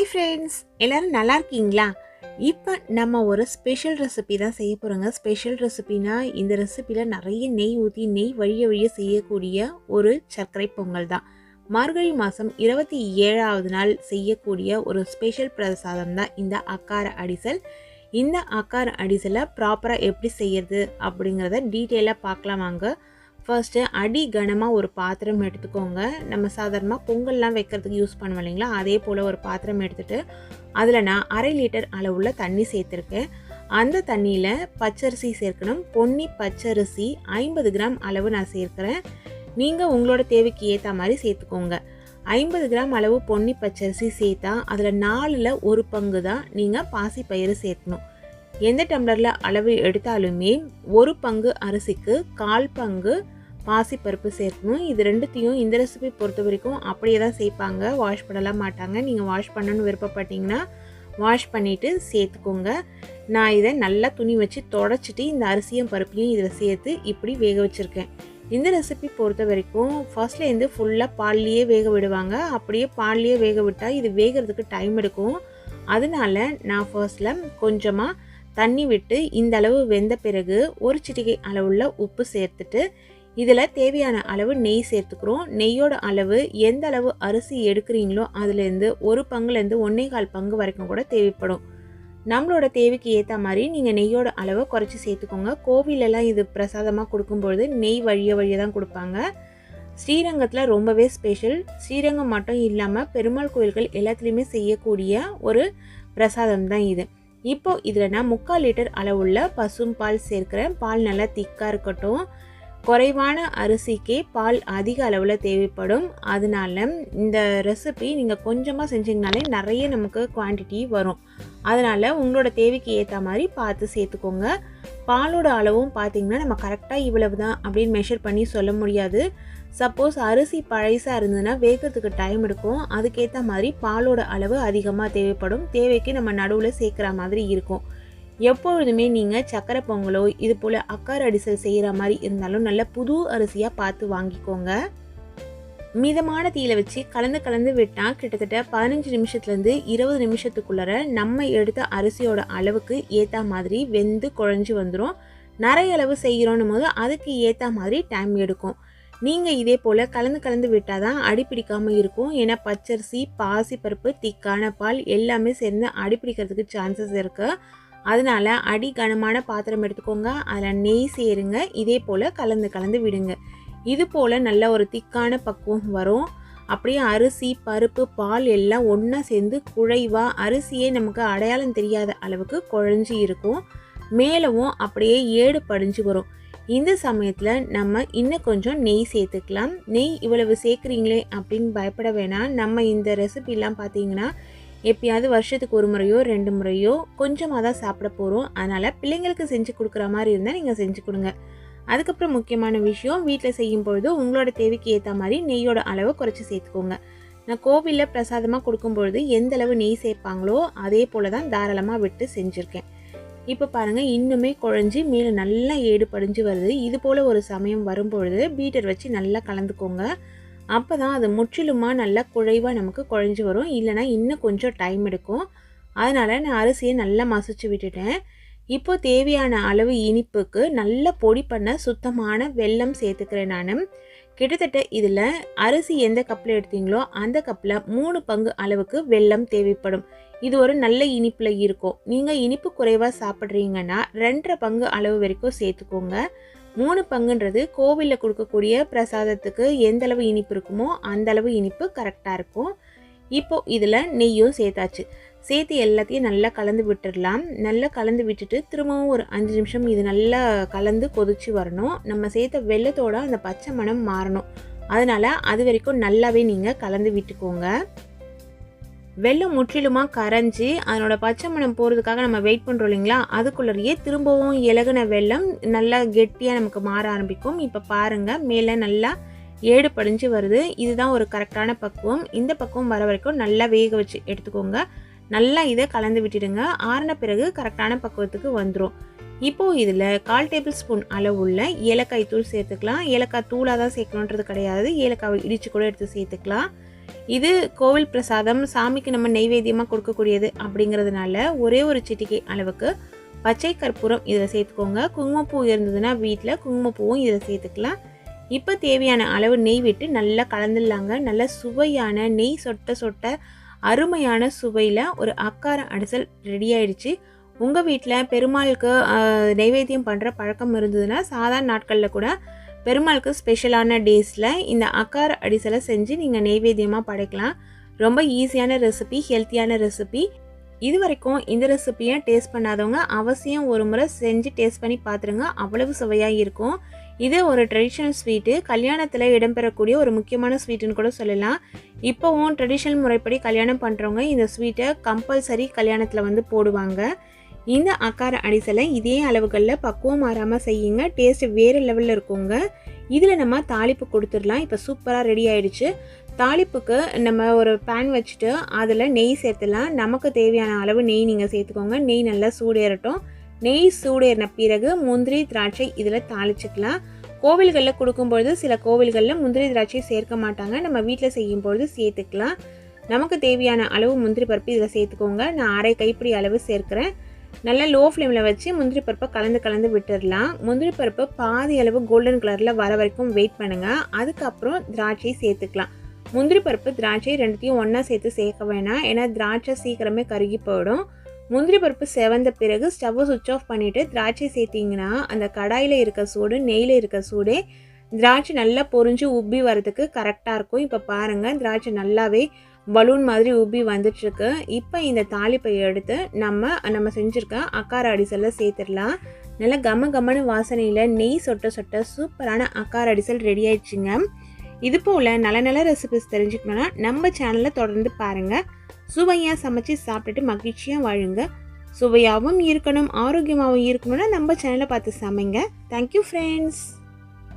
Hi friends எல்லோரும் நல்லா இருக்கீங்களா? இப்போ நம்ம ஒரு ஸ்பெஷல் ரெசிபி தான் செய்ய போகிறோங்க ஸ்பெஷல் ரெசிபினா இந்த ரெசிபியில் நிறைய நெய் ஊற்றி நெய் வழிய வழிய செய்யக்கூடிய ஒரு சர்க்கரை பொங்கல் தான். மார்கழி மாதம் இருபத்தி ஏழாவது நாள் செய்யக்கூடிய ஒரு ஸ்பெஷல் பிரசாதம் தான் இந்த அக்கார அடிசல். இந்த அக்கார அடிசலை ப்ராப்பராக எப்படி செய்யறது அப்படிங்கிறத டீட்டெயிலாக பார்க்கலாம் வாங்க. ஃபர்ஸ்ட்டு அடி கனமாக ஒரு பாத்திரம் எடுத்துக்கோங்க. நம்ம சாதாரணமாக பொங்கல்லாம் வைக்கிறதுக்கு யூஸ் பண்ணுவோம் இல்லைங்களா? அதே போல் ஒரு பாத்திரம் எடுத்துகிட்டு அதில் நான் அரை லிட்டர் அளவுள்ள தண்ணி சேர்த்துருக்கேன். அந்த தண்ணியில் பச்சரிசி சேர்க்கணும். பொன்னி பச்சரிசி ஐம்பது கிராம் அளவு நான் சேர்க்குறேன். நீங்கள் உங்களோட தேவைக்கு ஏற்ற மாதிரி சேர்த்துக்கோங்க. ஐம்பது கிராம் அளவு பொன்னி பச்சரிசி சேர்த்தா அதில் நாலில் ஒரு பங்கு தான் நீங்கள் பாசிப்பயிறு சேர்க்கணும். எந்த டம்ளரில் அளவு எடுத்தாலுமே ஒரு பங்கு அரிசிக்கு கால் பங்கு பாசிப்பருப்பு சேர்க்கணும். இது ரெண்டுத்தையும் இந்த ரெசிபி பொறுத்த வரைக்கும் அப்படியே தான் சேர்ப்பாங்க வாஷ் பண்ணலாம் மாட்டாங்க. நீங்கள் வாஷ் பண்ணணும்னு விருப்பப்பட்டீங்கன்னா வாஷ் பண்ணிவிட்டு சேர்த்துக்கோங்க. நான் இதை நல்லா துணி வச்சு தொடச்சிட்டு இந்த அரிசியும் பருப்பையும் இதில் சேர்த்து இப்படி வேக வச்சுருக்கேன். இந்த ரெசிபி பொறுத்த வரைக்கும் ஃபர்ஸ்ட்லேருந்து ஃபுல்லாக பால்லையே வேக விடுவாங்க. அப்படியே பால்லையே வேக விட்டால் இது வேகிறதுக்கு டைம் எடுக்கும். அதனால நான் ஃபர்ஸ்டில் கொஞ்சமாக தண்ணி விட்டு இந்த அளவு வெந்த பிறகு ஒரு சிட்டிகை அளவுள்ள உப்பு சேர்த்துட்டு இதில் தேவையான அளவு நெய் சேர்த்துக்கிறோம். நெய்யோட அளவு எந்த அளவு அரிசி எடுக்கிறீங்களோ அதுலேருந்து ஒரு பங்குலேருந்து ஒன்றே கால் பங்கு வரைக்கும் கூட தேவைப்படும். நம்மளோட தேவைக்கு ஏற்ற மாதிரி நீங்கள் நெய்யோட அளவை குறைச்சி சேர்த்துக்கோங்க. கோவிலெல்லாம் இது பிரசாதமாக கொடுக்கும்பொழுது நெய் வழிய வழிய தான் கொடுப்பாங்க. ஸ்ரீரங்கத்தில் ரொம்பவே ஸ்பெஷல் ஸ்ரீரங்கம் மட்டும் இல்லாமல் பெருமாள் கோயில்கள் எல்லாத்துலேயுமே செய்யக்கூடிய ஒரு பிரசாதம் தான் இது. இப்போது இதில் நான் முக்கால் லிட்டர் அளவுள்ள பசும் பால் சேர்க்குறேன் பால் நல்லா திக்காக இருக்கட்டும். குறைவான அரிசிக்கே பால் அதிக அளவில் தேவைப்படும். அதனால இந்த ரெசிபி நீங்கள் கொஞ்சமாக செஞ்சிங்கனாலே நிறைய நமக்கு குவான்டிட்டி வரும். அதனால் உங்களோட தேவைக்கு ஏற்ற மாதிரி பார்த்து சேர்த்துக்கோங்க. பாலோட அளவும் பார்த்தீங்கன்னா நம்ம கரெக்டாக இவ்வளவு தான் அப்படின்னு மெஷர் பண்ணி சொல்ல முடியாது. சப்போஸ் அரிசி பழைசாக இருந்ததுன்னா வேகிறதுக்கு டைம் எடுக்கும். அதுக்கேற்ற மாதிரி பாலோட அளவு அதிகமாக தேவைப்படும். தேவைக்கு நம்ம நடுவில் சேர்க்குற மாதிரி இருக்கும். எப்பொழுதுமே நீங்கள் சக்கரை பொங்கலோ இது போல் அக்கார் அடிசல் செய்கிற மாதிரி இருந்தாலும் நல்ல புது அரிசியாக பார்த்து வாங்கிக்கோங்க. மிதமான தீயில வச்சு கலந்து கலந்து விட்டால் கிட்டத்தட்ட பதினஞ்சு நிமிஷத்துலேருந்து இருபது நிமிஷத்துக்குள்ளார நம்ம எடுத்த அரிசியோட அளவுக்கு ஏற்ற மாதிரி வெந்து குழஞ்சி வந்துடும் நிறைய அளவு செய்கிறோன்னும் போது அதுக்கு ஏற்ற மாதிரி டைம் எடுக்கும். நீங்கள் இதே போல் கலந்து கலந்து விட்டால் தான் அடிப்பிடிக்காமல் இருக்கும். ஏன்னா பச்சரிசி பாசிப்பருப்பு திக்கான பால் எல்லாமே சேர்ந்து அடிப்பிடிக்கிறதுக்கு சான்சஸ் இருக்குது அதனால் அடி கனமான பாத்திரம் எடுத்துக்கோங்க. அதில் நெய் சேருங்க. இதே போல் கலந்து கலந்து விடுங்க. இது போல் நல்ல ஒரு திக்கான பக்குவம் வரும். அப்படியே அரிசி பருப்பு பால் எல்லாம் ஒன்றா சேர்ந்து குழைவாக அரிசியே நமக்கு அடையாளம் தெரியாத அளவுக்கு குழஞ்சி இருக்கும். மேலவும் அப்படியே ஏடு படிஞ்சு வரும். இந்த சமயத்தில் நம்ம இன்னும் கொஞ்சம் நெய் சேர்த்துக்கலாம். நெய் இவ்வளவு சேர்க்குறீங்களே அப்படின்னு பயப்பட வேணாம். நம்ம இந்த ரெசிபிலாம் பார்த்தீங்கன்னா எப்பயாவது வருஷத்துக்கு ஒரு முறையோ ரெண்டு முறையோ கொஞ்சமாக தான் சாப்பிட போகிறோம் அதனால் பிள்ளைங்களுக்கு செஞ்சு கொடுக்குற மாதிரி இருந்தால் நீங்கள் செஞ்சு கொடுங்க. அதுக்கப்புறம் முக்கியமான விஷயம் வீட்டில் செய்யும் பொழுது உங்களோட தேவைக்கு ஏற்ற மாதிரி நெய்யோட அளவை குறைச்சி சேர்த்துக்கோங்க. நான் கோவிலில் பிரசாதமாக கொடுக்கும்பொழுது எந்த அளவு நெய் சேர்ப்பாங்களோ அதே போல் தான் தாராளமாக விட்டு செஞ்சுருக்கேன். இப்போ பாருங்கள் இன்னுமே குழஞ்சி மேலே நல்லா ஏடு படிஞ்சு வருது. இது போல் ஒரு சமயம் வரும்பொழுது பீட்டர் வச்சு நல்லா கலந்துக்கோங்க. அப்போ தான் அது முற்றிலுமாக நல்லா குழைவாக நமக்கு குழஞ்சி வரும். இல்லைனா இன்னும் கொஞ்சம் டைம் எடுக்கும். அதனால் நான் அரிசியை நல்லா மசிச்சு விட்டுட்டேன். இப்போ தேவையான அளவு இனிப்புக்கு நல்ல பொடி பண்ண சுத்தமான வெல்லம் சேர்த்துக்கிறேன் நான். கிட்டத்தட்ட இதில் அரிசி எந்த கப்பில் எடுத்தீங்களோ அந்த கப்பில் மூணு பங்கு அளவுக்கு வெல்லம் தேவைப்படும். இது ஒரு நல்ல இனிப்பில் இருக்கும். நீங்கள் இனிப்பு குறைவாக சாப்பிட்றீங்கன்னா ரெண்டரை பங்கு அளவு வரைக்கும் சேர்த்துக்கோங்க. மூணு பங்குன்றது கோவிலில் கொடுக்கக்கூடிய பிரசாதத்துக்கு எந்த அளவு இனிப்பு இருக்குமோ அந்த அளவு இனிப்பு கரெக்டாக இருக்கும். இப்போ இதில் நெய்யும் சேர்த்தாச்சு. சேர்த்து எல்லாத்தையும் நல்லா கலந்து விட்டுடலாம். நல்லா கலந்து விட்டுட்டு திரும்பவும் ஒரு அஞ்சு நிமிஷம் இது நல்லா கலந்து கொதிச்சு வரணும். நம்ம சேர்த்த வெள்ளத்தோட அந்த பச்சை மணம் மாறணும். அதனால் அது வரைக்கும் நல்லாவே நீங்கள் கலந்து விட்டுக்கோங்க. வெள்ளம் முற்றிலுமாக கரைஞ்சி அதனோட பச்சை மணம் போகிறதுக்காக நம்ம வெயிட் பண்ணுறோம் இல்லைங்களா? அதுக்குள்ளேயே திரும்பவும் இலகுன வெள்ளம் நல்லா கெட்டியாக நமக்கு மாற ஆரம்பிக்கும். இப்போ பாருங்கள் மேலே நல்லா ஏடு படிஞ்சு வருது. இதுதான் ஒரு கரெக்டான பக்குவம். இந்த பக்குவம் வர வரைக்கும் நல்லா வேக வச்சு எடுத்துக்கோங்க. நல்லா இதை கலந்து விட்டுடுங்க. ஆறின பிறகு கரெக்டான பக்குவத்துக்கு வந்துடும் இப்போது இதில் கால் டேபிள் ஸ்பூன் அளவுள்ள ஏலக்காய் தூள் சேர்த்துக்கலாம். ஏலக்காய் தூளாக தான் சேர்க்கணுன்றது கிடையாது. ஏலக்காவை இடித்து கூட எடுத்து சேர்த்துக்கலாம். இது கோவில் பிரசாதம் சாமிக்கு நம்ம நெய்வேத்தியமாக கொடுக்கக்கூடியது அப்படிங்கிறதுனால ஒரே ஒரு சிட்டிக்கை அளவுக்கு பச்சை கற்பூரம் இதில் சேர்த்துக்கோங்க. குங்குமப்பூ இருந்ததுன்னா வீட்டில் குங்குமப்பூவும் இதில் சேர்த்துக்கலாம். இப்போ தேவையான அளவு நெய் விட்டு நல்லா கலந்துடலாங்க. நல்ல சுவையான நெய் சொட்ட சொட்ட அருமையான சுவையில் ஒரு அக்கார அடிசல் ரெடி ஆயிடுச்சு. உங்கள் வீட்டில் பெருமாளுக்கு நைவேத்தியம் பண்ணுற பழக்கம் இருந்ததுன்னா சாதாரண நாட்களில் கூட பெருமாளுக்கு ஸ்பெஷலான டேஸில் இந்த அக்கார அடிசலை செஞ்சு நீங்கள் நெய்வேத்தியமாக படைக்கலாம். ரொம்ப ஈஸியான ரெசிபி ஹெல்த்தியான ரெசிபி இது வரைக்கும் இந்த ரெசிபியை டேஸ்ட் பண்ணாதவங்க அவசியம் ஒரு முறை செஞ்சு டேஸ்ட் பண்ணி பார்த்துருங்க அவ்வளவு சுவையாக இருக்கும். இது ஒரு ட்ரெடிஷ்னல் ஸ்வீட்டு கல்யாணத்தில் இடம்பெறக்கூடிய ஒரு முக்கியமான ஸ்வீட்டுன்னு கூட சொல்லலாம். இப்போவும் ட்ரெடிஷ்னல் முறைப்படி கல்யாணம் பண்ணுறவங்க இந்த ஸ்வீட்டை கம்பல்சரி கல்யாணத்தில் வந்து போடுவாங்க. இந்த ஆக்கார அடிசலை இதே அளவுகளில் பக்குவம் மாறாமல் செய்யுங்க. டேஸ்ட் வேறு லெவலில் இருக்குங்க. இதில் நம்ம தாளிப்பு கொடுத்துடலாம். இப்போ சூப்பராக ரெடி ஆயிடுச்சு. தாளிப்புக்கு நம்ம ஒரு பேன் வச்சுட்டு அதில் நெய் சேர்த்துலாம் நமக்கு தேவையான அளவு நெய் நீங்கள் சேர்த்துக்கோங்க. நெய் நல்லா சூடேறட்டும். நெய் சூடேறின பிறகு முந்திரி திராட்சை இதில் தாளிச்சுக்கலாம். கோவில்களில் கொடுக்கும்பொழுது சில கோவில்களில் முந்திரி திராட்சை சேர்க்க மாட்டாங்க. நம்ம வீட்டில் செய்யும்பொழுது சேர்த்துக்கலாம். நமக்கு தேவையான அளவு முந்திரி பருப்பு இதில் சேர்த்துக்கோங்க. நான் அரை கைப்பிடி அளவு சேர்க்குறேன். நல்லா லோ ஃப்ளேமில் வச்சு முந்திரி பருப்பை கலந்து கலந்து விட்டுடலாம். முந்திரி பருப்பு பாதி அளவு கோல்டன் கலரில் வர வரைக்கும் வெயிட் பண்ணுங்கள் அதுக்கப்புறம் திராட்சையை சேர்த்துக்கலாம். முந்திரி பருப்பு திராட்சை ரெண்டுத்தையும் ஒன்றா சேர்த்து சேர்க்க வேணாம். ஏன்னா திராட்சை சீக்கிரமே கருகி போயிடும். முந்திரி பருப்பு செவந்த பிறகு ஸ்டவ்வை சுவிட்ச் ஆஃப் பண்ணிவிட்டு திராட்சை சேர்த்திங்கன்னா அந்த கடாயில் இருக்க சூடு நெய்யில் இருக்க சூடே திராட்சை நல்லா பொரிஞ்சு உப்பி வரதுக்கு கரெக்டாக இருக்கும். இப்போ பாருங்கள் திராட்சை நல்லாவே பலூன் மாதிரி உப்பி வந்துட்டுருக்கு. இப்போ இந்த தாளிப்பை எடுத்து நம்ம நம்ம செஞ்சுருக்க அக்கார அடிசலில் சேர்த்துடலாம். நல்லா கம கமனு வாசனையில் நெய் சொட்ட சொட்ட சூப்பரான அக்கார அடிசல் ரெடி ஆயிடுச்சுங்க. இது போல் நல்ல நல்ல ரெசிபிஸ் தெரிஞ்சுக்கணுன்னா நம்ம சேனலை தொடர்ந்து பாருங்கள் சுவையாக சமைச்சு சாப்பிட்டுட்டு மகிழ்ச்சியாக வாழுங்க. சுவையாகவும் இருக்கணும் ஆரோக்கியமாகவும் இருக்கணும்னா நம்ம சேனலை பார்த்து சமைங்க. Thank you friends